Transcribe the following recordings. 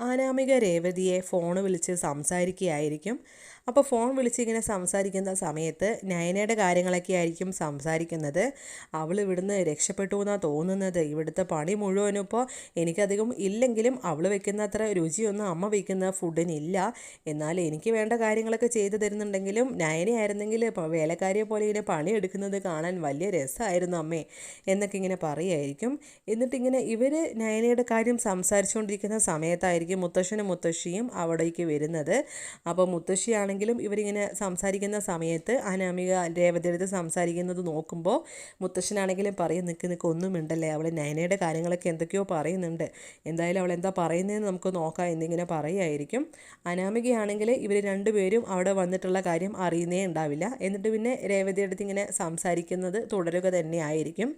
Anamika രേവതിയെ phone വിളിച്ച് സംസാരിക്കുകയായിരിക്കും. അപ്പോൾ phone വിളിച്ച് ഇങ്ങനെ സംസാരിക്കുന്ന സമയത്ത് നയനയുടെ കാര്യങ്ങളൊക്കെ ആയിരിക്കും സംസാരിക്കുന്നത്. അവൾ ഇവിടുന്ന് രക്ഷപ്പെട്ടു എന്നാണ് തോന്നുന്നത്. ഇവിടുത്തെ പണി മുഴുവനും ഇപ്പോൾ എനിക്കധികം ഇല്ലെങ്കിലും അവൾ വെക്കുന്ന അത്ര രുചിയൊന്നും അമ്മ വെക്കുന്ന ഫുഡിനില്ല. എന്നാൽ എനിക്ക് വേണ്ട കാര്യങ്ങളൊക്കെ ചെയ്തു തരുന്നുണ്ടെങ്കിലും നയനയായിരുന്നെങ്കിൽ വേലക്കാരിയെ പോലെ ഇങ്ങനെ പണിയെടുക്കുന്നത് കാണാൻ വലിയ രസമായിരുന്നു അമ്മേ എന്നൊക്കെ ഇങ്ങനെ പറയുമായിരിക്കും. എന്നിട്ടിങ്ങനെ ഇവർ നയനയുടെ കാര്യം സംസാരിച്ചുകൊണ്ടിരിക്കുന്ന സമയത്തായിരിക്കും മുത്തശ്ശനും മുത്തശ്ശിയും അവിടേക്ക് വരുന്നത്. അപ്പോൾ മുത്തശ്ശിയാണെങ്കിലും ഇവരിങ്ങനെ സംസാരിക്കുന്ന സമയത്ത് അനാമിക രേവതിയെടുത്ത് സംസാരിക്കുന്നത് നോക്കുമ്പോൾ മുത്തശ്ശനാണെങ്കിലും പറയും നിൽക്ക് നിൽക്ക് ഒന്നും മിണ്ടല്ലേ അവൾ നയനയുടെ കാര്യങ്ങളൊക്കെ എന്തൊക്കെയോ പറയുന്നുണ്ട്. എന്തായാലും അവൾ എന്താ പറയുന്നതെന്ന് നമുക്ക് നോക്കാം എന്നിങ്ങനെ പറയുമായിരിക്കും അനാമികയാണെങ്കിൽ ഇവർ രണ്ടുപേരും അവിടെ വന്നിട്ടുള്ള കാര്യം അറിയുന്നേ ഉണ്ടാവില്ല. എന്നിട്ട് പിന്നെ രേവതിയെടുത്ത് ഇങ്ങനെ സംസാരിക്കുന്നത് തുടരുക തന്നെ ആയിരിക്കും.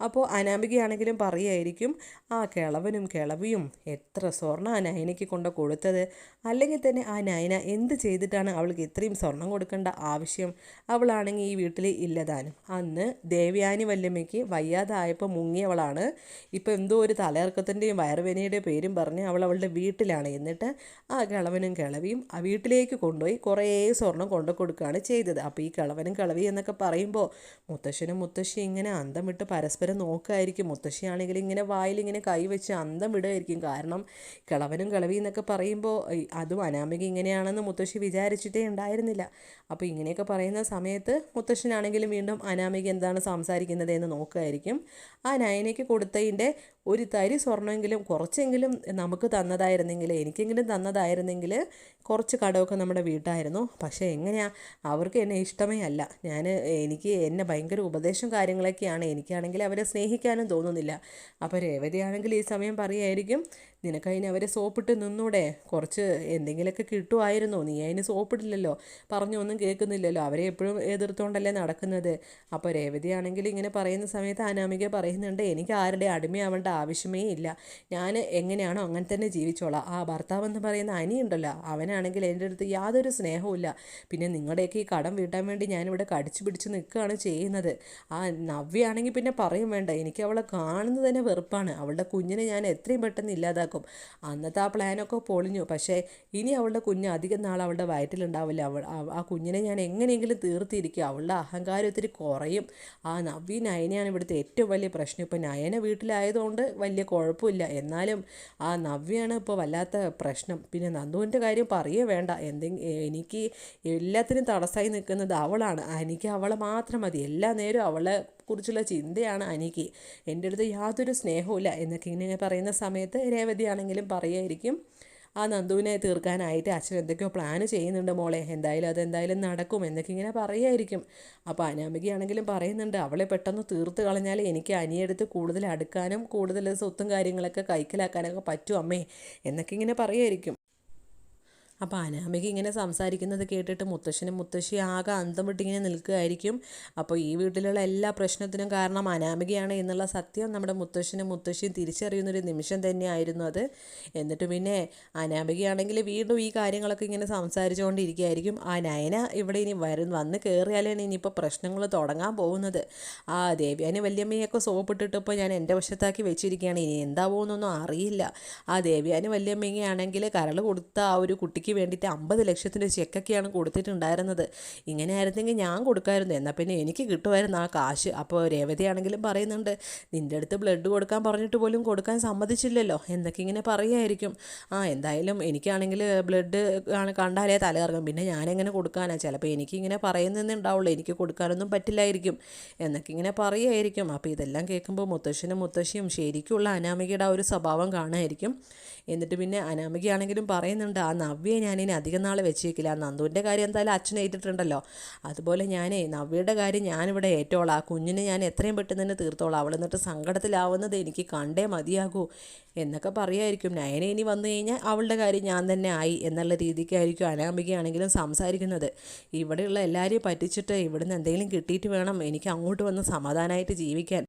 അപ്പോൾ അനാമികയാണെങ്കിലും പറയുമായിരിക്കും ആ കിളവനും കിളവിയും എത്ര സ്വർണ ആ നയനയ്ക്ക് കൊണ്ട് കൊടുത്തത്? അല്ലെങ്കിൽ തന്നെ ആ നയന എന്ത് ചെയ്തിട്ടാണ് അവൾക്ക് ഇത്രയും സ്വർണം കൊടുക്കേണ്ട ആവശ്യം? അവളാണെങ്കിൽ ഈ വീട്ടിൽ ഇല്ലതാനും. അന്ന് ദേവ്യാനി വല്യമ്മയ്ക്ക് വയ്യാതായപ്പോൾ മുങ്ങിയവളാണ്. ഇപ്പോൾ എന്തോ ഒരു തലയിറക്കത്തിന്റെയും വയറുവേനയുടെയും പേരും പറഞ്ഞ് അവൾ അവളുടെ വീട്ടിലാണ്. എന്നിട്ട് ആ കിളവനും കിളവിയും ആ വീട്ടിലേക്ക് കൊണ്ടുപോയി കുറേ സ്വർണം കൊണ്ടു കൊടുക്കുകയാണ് ചെയ്തത്. അപ്പോൾ ഈ കിളവനും കിളവി എന്നൊക്കെ പറയുമ്പോൾ മുത്തശ്ശനും മുത്തശ്ശി ഇങ്ങനെ അന്തം വിട്ട് പരസ്പരം നോക്കായിരിക്കും. മുത്തശ്ശിയാണെങ്കിൽ ഇങ്ങനെ വായിലിങ്ങനെ കൈവച്ച് അന്തം വിടുമായിരിക്കും. കാരണം കിളവനും കിളവി എന്നൊക്കെ പറയുമ്പോൾ അതും അനാമിക ഇങ്ങനെയാണെന്ന് മുത്തശ്ശി വിചാരിച്ചിട്ടേ ഉണ്ടായിരുന്നില്ല. അപ്പോൾ ഇങ്ങനെയൊക്കെ പറയുന്ന സമയത്ത് മുത്തശ്ശനാണെങ്കിലും വീണ്ടും അനാമിക എന്താണ് സംസാരിക്കുന്നത് എന്ന് നോക്കുമായിരിക്കും ആ നയനയ്ക്ക് കൊടുത്തതിന്റെ ഒരു തരി സ്വർണമെങ്കിലും കുറച്ചെങ്കിലും നമുക്ക് തന്നതായിരുന്നെങ്കിൽ എനിക്കെങ്കിലും തന്നതായിരുന്നെങ്കിൽ കുറച്ച് കടമൊക്കെ നമ്മുടെ വീട്ടായിരുന്നു. പക്ഷേ എങ്ങനെയാ? അവർക്ക് എന്നെ ഇഷ്ടമേ അല്ല. ഞാൻ എനിക്ക് എന്നെ ഭയങ്കര ഉപദേശം കാര്യങ്ങളൊക്കെയാണ്. എനിക്കാണെങ്കിൽ അവരെ സ്നേഹിക്കാനും തോന്നുന്നില്ല. അപ്പോൾ രേവതിയാണെങ്കിൽ ഈ സമയം പറയുമായിരിക്കും നിനക്കതിന് അവരെ സോപ്പിട്ട് നിന്നൂടെ? കുറച്ച് എന്തെങ്കിലുമൊക്കെ കിട്ടുമായിരുന്നു. നീ അതിന് സോപ്പിടില്ലല്ലോ പറഞ്ഞൊന്നും കേൾക്കുന്നില്ലല്ലോ. അവരെ എപ്പോഴും എതിർത്തുകൊണ്ടല്ലേ നടക്കുന്നത്. അപ്പോൾ രേവതിയാണെങ്കിൽ ഇങ്ങനെ പറയുന്ന സമയത്ത് അനാമിക പറയുന്നുണ്ട് എനിക്ക് ആരുടെ അടിമയാവേണ്ട ആവശ്യമേ ഇല്ല. ഞാൻ എങ്ങനെയാണോ അങ്ങനെ തന്നെ ജീവിച്ചോളാം. ആ ഭർത്താവ് എന്ന് പറയുന്ന അനിയുണ്ടല്ലോ. അവനാണെങ്കിൽ എന്റെ അടുത്ത് യാതൊരു സ്നേഹവുമില്ല പിന്നെ നിങ്ങളുടെയൊക്കെ ഈ കടം വീട്ടാൻ വേണ്ടി ഞാനിവിടെ കടിച്ചു പിടിച്ച് നിൽക്കുകയാണ് ചെയ്യുന്നത്. ആ നവ്യാണെങ്കിൽ പിന്നെ പറയും വേണ്ട എനിക്ക് അവളെ കാണുന്നത് തന്നെ വെറുപ്പാണ്. അവളുടെ കുഞ്ഞിനെ ഞാൻ എത്രയും പെട്ടെന്ന് ഇല്ലാതാക്കും. അന്നത്തെ ആ പ്ലാനൊക്കെ പൊളിഞ്ഞു. പക്ഷേ ഇനി അവളുടെ കുഞ്ഞ് അധികം നാൾ അവളുടെ വയറ്റിലുണ്ടാവില്ല. അവൾ ആ- ആ കുഞ്ഞിനെ ഞാൻ എങ്ങനെയെങ്കിലും തീർത്തിരിക്കും. അവളുടെ അഹങ്കാരം ഒത്തിരി കുറയും. ആ നവ്യ നയനയാണ് ഇവിടുത്തെ ഏറ്റവും വലിയ പ്രശ്നം. ഇപ്പോൾ നയന വീട്ടിലായതുകൊണ്ട് വലിയ കുഴപ്പമില്ല. എന്നാലും ആ നവ്യാണ് ഇപ്പോൾ വല്ലാത്ത പ്രശ്നം. പിന്നെ നന്ദുവിന്റെ കാര്യം പറയേ വേണ്ട. എന്തെങ്കിലും എനിക്ക് എല്ലാത്തിനും തടസ്സമായി നിൽക്കുന്നത് അവളാണ്. എനിക്ക് അവളെ മാത്രം മതി. എല്ലാ നേരവും അവളെ കുറിച്ചുള്ള ചിന്തയാണ് അനിക്ക് എന്റെ അടുത്ത് യാതൊരു സ്നേഹവുമില്ല എന്നൊക്കെ ഇങ്ങനെ പറയുന്ന സമയത്ത് രേവതി ആണെങ്കിലും പറയുമായിരിക്കും ആ നന്ദുവിനെ തീർക്കാനായിട്ട് അച്ഛൻ എന്തൊക്കെയോ പ്ലാൻ ചെയ്യുന്നുണ്ട് മോളെ. എന്തായാലും അതെന്തായാലും നടക്കും എന്നൊക്കെ ഇങ്ങനെ പറയുമായിരിക്കും അപ്പോൾ അനാമികയാണെങ്കിലും പറയുന്നുണ്ട് അവളെ പെട്ടെന്ന് തീർത്ത് കളഞ്ഞാൽ എനിക്ക് അനിയെടുത്ത് കൂടുതൽ അടുക്കാനും കൂടുതൽ സ്വത്തും കാര്യങ്ങളൊക്കെ കൈക്കലാക്കാനൊക്കെ പറ്റും അമ്മേ എന്നൊക്കെ ഇങ്ങനെ പറയുമായിരിക്കും അപ്പോൾ അനാമിക ഇങ്ങനെ സംസാരിക്കുന്നത് കേട്ടിട്ട് മുത്തശ്ശനും മുത്തശ്ശി ആകെ അന്തം വിട്ടിങ്ങനെ നിൽക്കുകയായിരിക്കും. അപ്പോൾ ഈ വീട്ടിലുള്ള എല്ലാ പ്രശ്നത്തിനും കാരണം അനാമികയാണ് എന്നുള്ള സത്യം നമ്മുടെ മുത്തശ്ശനും മുത്തശ്ശിയും തിരിച്ചറിയുന്നൊരു നിമിഷം തന്നെയായിരുന്നു അത്. എന്നിട്ട് പിന്നെ അനാമികയാണെങ്കിൽ വീണ്ടും ഈ കാര്യങ്ങളൊക്കെ ഇങ്ങനെ സംസാരിച്ചുകൊണ്ടിരിക്കുകയായിരിക്കും. ആ നയന ഇവിടെ ഇനി വരും വന്ന് കയറിയാലാണ് ഇനിയിപ്പോൾ പ്രശ്നങ്ങൾ തുടങ്ങാൻ പോകുന്നത്. ആ ദേവ്യാനി വല്യമ്മയൊക്കെ സോപ്പിട്ടിട്ടിപ്പോൾ ഞാൻ എന്റെ വശത്താക്കി വെച്ചിരിക്കുകയാണ്. ഇനി എന്താവുമെന്നൊന്നും അറിയില്ല. ആ ദേവ്യാനി വല്യമ്മയാണെങ്കിൽ കരൾ കൊടുത്ത ആ ഒരു കുട്ടിക്ക് വേണ്ടിയിട്ട് അമ്പത് ലക്ഷത്തിന്റെ ചെക്കൊക്കെയാണ് കൊടുത്തിട്ടുണ്ടായിരുന്നത്. ഇങ്ങനെ ആയിരുന്നെങ്കിൽ ഞാൻ കൊടുക്കായിരുന്നു. എന്നാൽ പിന്നെ എനിക്ക് കിട്ടുമായിരുന്നു ആ കാശ്. അപ്പോൾ രേവതിയാണെങ്കിലും പറയുന്നുണ്ട് നിന്റെ അടുത്ത് ബ്ലഡ് കൊടുക്കാൻ പറഞ്ഞിട്ട് പോലും കൊടുക്കാൻ സമ്മതിച്ചില്ലല്ലോ. എന്നൊക്കെ ഇങ്ങനെ പറയുമായിരിക്കും ആ എന്തായാലും എനിക്കാണെങ്കിൽ ബ്ലഡ് കണ്ടാലേ തലകറങ്ങും. പിന്നെ ഞാനെങ്ങനെ കൊടുക്കാനാ? ചിലപ്പോൾ എനിക്കിങ്ങനെ പറയുന്നതേ ഉണ്ടാവുള്ളൂ. എനിക്ക് കൊടുക്കാനൊന്നും പറ്റില്ലായിരിക്കും. എന്നൊക്കെ ഇങ്ങനെ പറയുമായിരിക്കും അപ്പോൾ ഇതെല്ലാം കേൾക്കുമ്പോൾ മുത്തശ്ശനും മുത്തശ്ശിയും ശരിക്കുള്ള അനാമികയുടെ ആ ഒരു സ്വഭാവം കാണുമായിരിക്കും എന്നിട്ട് പിന്നെ അനാമികയാണെങ്കിലും പറയുന്നുണ്ട് ആ നവ്യയെ ഞാനിനി അധികം നാൾ വെച്ചേക്കില്ല. നന്ദുവിന്റെ കാര്യം എന്തായാലും അച്ഛൻ ഏറ്റിട്ടുണ്ടല്ലോ അതുപോലെ ഞാനേ നവ്യയുടെ കാര്യം ഞാനിവിടെ ഏറ്റോളാം. ആ കുഞ്ഞിനെ ഞാൻ എത്രയും പെട്ടെന്ന് തന്നെ തീർത്തോളാം. അവൾ എന്നിട്ട് സങ്കടത്തിലാവുന്നത് എനിക്ക് കണ്ടേ മതിയാകൂ എന്നൊക്കെ പറയുമായിരിക്കും നയന ഇനി വന്നു കഴിഞ്ഞാൽ അവളുടെ കാര്യം ഞാൻ തന്നെ ആയി എന്നുള്ള രീതിക്കായിരിക്കും അനാമികയാണെങ്കിലും സംസാരിക്കുന്നത്. ഇവിടെയുള്ള എല്ലാവരെയും പറ്റിച്ചിട്ട് ഇവിടുന്ന് എന്തെങ്കിലും കിട്ടിയിട്ട് വേണം എനിക്ക് അങ്ങോട്ട് വന്ന് സമാധാനമായിട്ട് ജീവിക്കാൻ.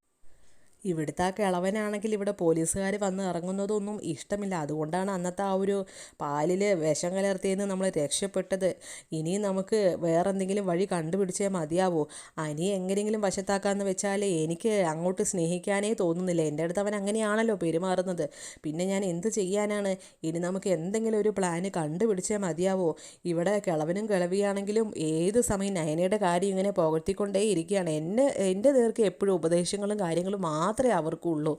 ഇവിടുത്തെ ആ കിളവനാണെങ്കിൽ ഇവിടെ പോലീസുകാർ വന്ന് ഇറങ്ങുന്നതൊന്നും ഇഷ്ടമില്ല. അതുകൊണ്ടാണ് അന്നത്തെ ആ ഒരു പാലിൽ വിഷം കലർത്തിയെന്ന് നമ്മൾ രക്ഷപ്പെട്ടത്. ഇനി നമുക്ക് വേറെ എന്തെങ്കിലും വഴി കണ്ടുപിടിച്ചേ മതിയാവൂ. അനി എങ്ങനെയെങ്കിലും വശത്താക്കാമെന്ന് വെച്ചാൽ എനിക്ക് അങ്ങോട്ട് സ്നേഹിക്കാനേ തോന്നുന്നില്ല. എന്റെ അടുത്ത് അവൻ അങ്ങനെയാണല്ലോ പെരുമാറുന്നത്. പിന്നെ ഞാൻ എന്ത് ചെയ്യാനാണ്? ഇനി നമുക്ക് എന്തെങ്കിലും ഒരു പ്ലാന് കണ്ടുപിടിച്ചേ മതിയാവോ. ഇവിടെ കിളവനും കിളവിയാണെങ്കിലും ഏത് സമയം നയനയുടെ കാര്യം ഇങ്ങനെ പുകഴ്ത്തിക്കൊണ്ടേ ഇരിക്കുകയാണ്. എന്നെ എന്റെ നേർക്ക് എപ്പോഴും ഉപദേശങ്ങളും കാര്യങ്ങളും മാത്രമേ അവർക്കുള്ളൂ.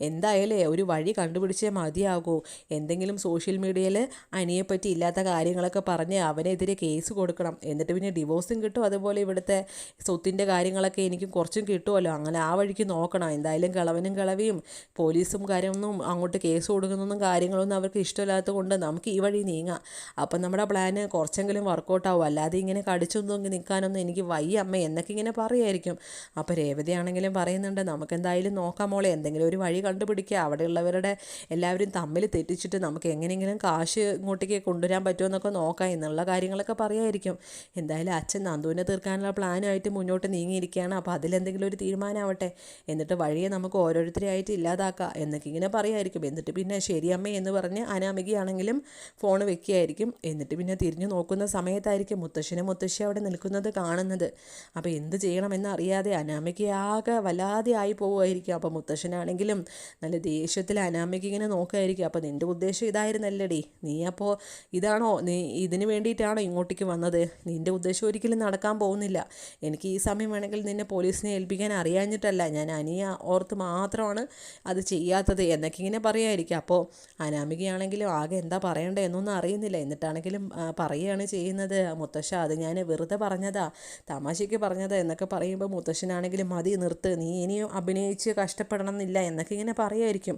എന്തായാലേ ഒരു വഴി കണ്ടുപിടിച്ചേ മതിയാകൂ. എന്തെങ്കിലും സോഷ്യൽ മീഡിയയിൽ അനിയെപ്പറ്റി ഇല്ലാത്ത കാര്യങ്ങളൊക്കെ പറഞ്ഞ് അവനെതിരെ കേസ് കൊടുക്കണം. എന്നിട്ട് പിന്നെ ഡിവോഴ്സും കിട്ടും അതുപോലെ ഇവിടുത്തെ സ്വത്തിന്റെ കാര്യങ്ങളൊക്കെ എനിക്കും കുറച്ചും കിട്ടുമല്ലോ. അങ്ങനെ ആ വഴിക്ക് നോക്കണം. എന്തായാലും കിളവനും കിളവിയും പോലീസും കാര്യമൊന്നും അങ്ങോട്ട് കേസ് കൊടുക്കുന്നൊന്നും കാര്യങ്ങളൊന്നും അവർക്ക് ഇഷ്ടമില്ലാത്തത് കൊണ്ട് നമുക്ക് ഈ വഴി നീങ്ങാം. അപ്പം നമ്മുടെ പ്ലാന് കുറച്ചെങ്കിലും വർക്കൗട്ടാവും. അല്ലാതെ ഇങ്ങനെ കടിച്ചൊന്നും നിൽക്കാനൊന്നും എനിക്ക് വയ്യ അമ്മ എന്നൊക്കെ ഇങ്ങനെ പറയായിരിക്കും. അപ്പോൾ രേവതി ആണെങ്കിലും പറയുന്നുണ്ട് നമുക്ക് എന്തായാലും നോക്കാം മോളെ. എന്തെങ്കിലും ഒരു വഴി കണ്ടുപിടിക്കുക അവിടെയുള്ളവരുടെ എല്ലാവരും തമ്മിൽ തെറ്റിച്ചിട്ട് നമുക്ക് എങ്ങനെയെങ്കിലും കാശ് ഇങ്ങോട്ടേക്ക് കൊണ്ടുവരാൻ പറ്റുമോ എന്നൊക്കെ നോക്കാം. എന്നുള്ള കാര്യങ്ങളൊക്കെ പറയായിരിക്കും. എന്തായാലും അച്ഛൻ നന്ദുവിനെ തീർക്കാനുള്ള പ്ലാനുമായിട്ട് മുന്നോട്ട് നീങ്ങിയിരിക്കുകയാണ്. അപ്പോൾ അതിലെന്തെങ്കിലും ഒരു തീരുമാനമാവട്ടെ. എന്നിട്ട് വഴിയെ നമുക്ക് ഓരോരുത്തരെയായിട്ട് ഇല്ലാതാക്കാം എന്നൊക്കെ ഇങ്ങനെ പറയായിരിക്കും. എന്നിട്ട് പിന്നെ ശരിയമ്മ എന്ന് പറഞ്ഞ് അനാമികയാണെങ്കിലും ഫോൺ വെക്കുകയായിരിക്കും. എന്നിട്ട് പിന്നെ തിരിഞ്ഞു നോക്കുന്ന സമയത്തായിരിക്കും മുത്തശ്ശനും മുത്തശ്ശി അവിടെ നിൽക്കുന്നത് കാണുന്നത്. അപ്പോൾ എന്ത് ചെയ്യണമെന്ന് അറിയാതെ അനാമികയാകെ വല്ലാതെ ആയി പോവുമായിരിക്കും. അപ്പോൾ മുത്തശ്ശനാണെങ്കിലും നല്ല ദേഷ്യത്തിൽ അനാമയ്ക്ക് ഇങ്ങനെ നോക്കുമായിരിക്കും അപ്പോൾ നിന്റെ ഉദ്ദേശം ഇതായിരുന്നല്ലടി. നീ അപ്പോൾ ഇതാണോ? നീ ഇതിന് വേണ്ടിയിട്ടാണോ ഇങ്ങോട്ടേക്ക് വന്നത്? നിന്റെ ഉദ്ദേശം ഒരിക്കലും നടക്കാൻ പോകുന്നില്ല. എനിക്ക് ഈ സമയം വേണമെങ്കിൽ നിന്നെ പോലീസിനെ ഏൽപ്പിക്കാൻ അറിയാഞ്ഞിട്ടല്ല. ഞാൻ അനിയ ഓർത്ത് മാത്രമാണ് അത് ചെയ്യാത്തത് എന്നൊക്കെ ഇങ്ങനെ പറയുമായിരിക്കും അപ്പോൾ അനാമികയാണെങ്കിലും ആകെ എന്താ പറയണ്ടേ എന്നൊന്നും അറിയുന്നില്ല. എന്നിട്ടാണെങ്കിലും പറയുകയാണ് ചെയ്യുന്നത്. മുത്തശ്ശ അത് ഞാൻ വെറുതെ പറഞ്ഞതാ. തമാശയ്ക്ക് പറഞ്ഞതാ എന്നൊക്കെ പറയുമ്പോൾ മുത്തശ്ശനാണെങ്കിലും മതി നിർത്ത്. നീ ഇനിയും അഭിനയിച്ച് കഷ്ടപ്പെടണം എന്നില്ല എന്നൊക്കെ ഇങ്ങനെ പറയുമായിരിക്കും